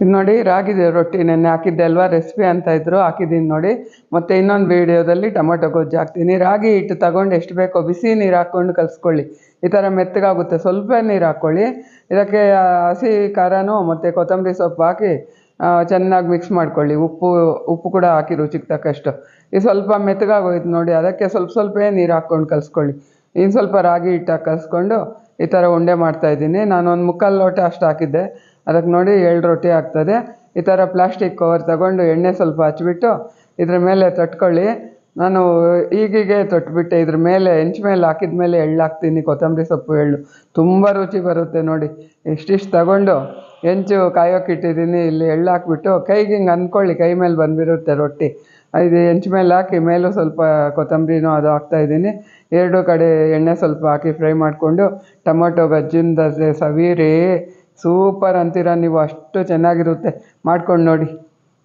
ಇದು ನೋಡಿ ರಾಗಿದೆ ರೊಟ್ಟಿ ನೆನ್ನೆ ಹಾಕಿದ್ದೆ ಅಲ್ವಾ ರೆಸಿಪಿ ಅಂತ ಇದ್ರು ಹಾಕಿದ್ದೀನಿ ನೋಡಿ. ಮತ್ತೆ ಇನ್ನೊಂದು ವೀಡಿಯೋದಲ್ಲಿ ಟೊಮೊಟೊ ಗೊಜ್ಜು ಹಾಕ್ತೀನಿ. ರಾಗಿ ಹಿಟ್ಟು ತಗೊಂಡು ಎಷ್ಟು ಬೇಕೋ ಬಿಸಿ ನೀರು ಹಾಕ್ಕೊಂಡು ಕಲಿಸ್ಕೊಳ್ಳಿ. ಈ ಥರ ಮೆತ್ತಗಾಗುತ್ತೆ, ಸ್ವಲ್ಪ ನೀರು ಹಾಕ್ಕೊಳ್ಳಿ. ಇದಕ್ಕೆ ಹಸಿ ಖಾರನೂ ಮತ್ತು ಕೊತ್ತಂಬರಿ ಸೊಪ್ಪು ಹಾಕಿ ಚೆನ್ನಾಗಿ ಮಿಕ್ಸ್ ಮಾಡ್ಕೊಳ್ಳಿ. ಉಪ್ಪು ಉಪ್ಪು ಕೂಡ ಹಾಕಿ ರುಚಿಗೆ ತಕ್ಕಷ್ಟು. ಇದು ಸ್ವಲ್ಪ ಮೆತ್ತಗಾಗೋಯ್ತು ನೋಡಿ, ಅದಕ್ಕೆ ಸ್ವಲ್ಪ ಸ್ವಲ್ಪ ನೀರು ಹಾಕ್ಕೊಂಡು ಕಲಿಸ್ಕೊಳ್ಳಿ. ಇನ್ನು ಸ್ವಲ್ಪ ರಾಗಿ ಹಿಟ್ಟು ಹಾಕಿ ಕಲಿಸ್ಕೊಂಡು ಈ ಥರ ಉಂಡೆ ಮಾಡ್ತಾಯಿದ್ದೀನಿ ಒಂದು ಮುಕ್ಕಾಲು ಲೋಟ ಅಷ್ಟು ಹಾಕಿದ್ದೆ. ಅದಕ್ಕೆ ನೋಡಿ ಏಳು ರೊಟ್ಟಿ ಆಗ್ತದೆ. ಈ ಥರ ಪ್ಲಾಸ್ಟಿಕ್ ಕವರ್ ತಗೊಂಡು ಎಣ್ಣೆ ಸ್ವಲ್ಪ ಹಚ್ಬಿಟ್ಟು ಇದ್ರ ಮೇಲೆ ತಟ್ಕೊಳ್ಳಿ. ನಾನು ಈಗೀಗೆ ತೊಟ್ಬಿಟ್ಟೆ. ಇದ್ರ ಮೇಲೆ ಹೆಂಚು ಮೇಲೆ ಹಾಕಿದ ಮೇಲೆ ಎಳ್ಳು ಹಾಕ್ತೀನಿ. ಕೊತ್ತಂಬರಿ ಸೊಪ್ಪು ಎಳ್ಳು. ತುಂಬ ರುಚಿ ಬರುತ್ತೆ ನೋಡಿ. ಇಷ್ಟಿಷ್ಟು ತಗೊಂಡು ಹೆಂಚು ಕಾಯೋಕೆ ಇಟ್ಟಿದ್ದೀನಿ. ಇಲ್ಲಿ ಎಳ್ಳು ಹಾಕ್ಬಿಟ್ಟು ಕೈಗೆ ಹಿಂಗೆ ಅಂದ್ಕೊಳ್ಳಿ. ಕೈ ಮೇಲೆ ಬಂದಿರುತ್ತೆ ರೊಟ್ಟಿ. ಇದು ಹೆಂಚು ಮೇಲೆ ಹಾಕಿ ಮೇಲೂ ಸ್ವಲ್ಪ ಕೊತ್ತಂಬರಿನೂ ಅದು ಹಾಕ್ತಾಯಿದ್ದೀನಿ ಎರಡು ಕಡೆ ಎಣ್ಣೆ ಸ್ವಲ್ಪ ಹಾಕಿ ಫ್ರೈ ಮಾಡಿಕೊಂಡು ಟೊಮೊಟೊ ಗಜ್ಜಿಂದ ಸವೀರಿ ಸೂಪರ್ ಅಂತೀರ ನೀವು ಅಷ್ಟು ಚೆನ್ನಾಗಿರುತ್ತೆ. ಮಾಡ್ಕೊಂಡು ನೋಡಿ.